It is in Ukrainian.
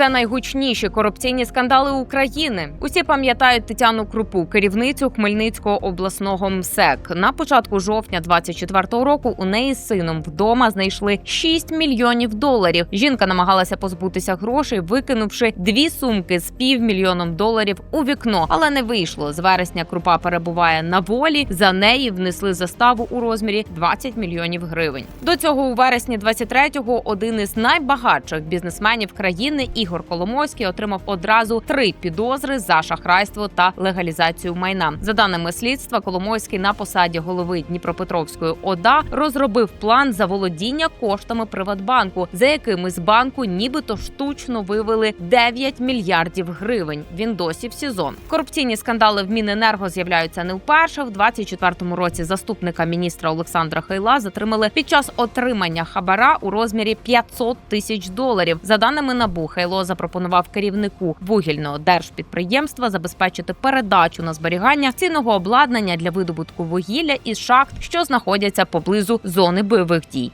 Це найгучніші корупційні скандали України. Усі пам'ятають Тетяну Крупу, керівницю Хмельницького обласного МСЕК. На початку жовтня 24-го року у неї з сином вдома знайшли 6 мільйонів доларів. Жінка намагалася позбутися грошей, викинувши дві сумки з півмільйоном доларів у вікно, але не вийшло. З вересня Крупа перебуває на волі. За неї внесли заставу у розмірі 20 мільйонів гривень. До цього у вересні 23-го один із найбагатших бізнесменів країни Ігор Коломойський отримав одразу три підозри за шахрайство та легалізацію майна. За даними слідства, Коломойський на посаді голови Дніпропетровської ОДА розробив план заволодіння коштами Приватбанку, за якими з банку нібито штучно вивели 9 мільярдів гривень. Він досі в СІЗО. Корупційні скандали в Міненерго з'являються не вперше. В 24-му році заступника міністра Олександра Хайла затримали під час отримання хабара у розмірі 500 тисяч доларів. За даними НАБУ, Запропонував керівнику вугільного держпідприємства забезпечити передачу на зберігання цінного обладнання для видобутку вугілля із шахт, що знаходяться поблизу зони бойових дій.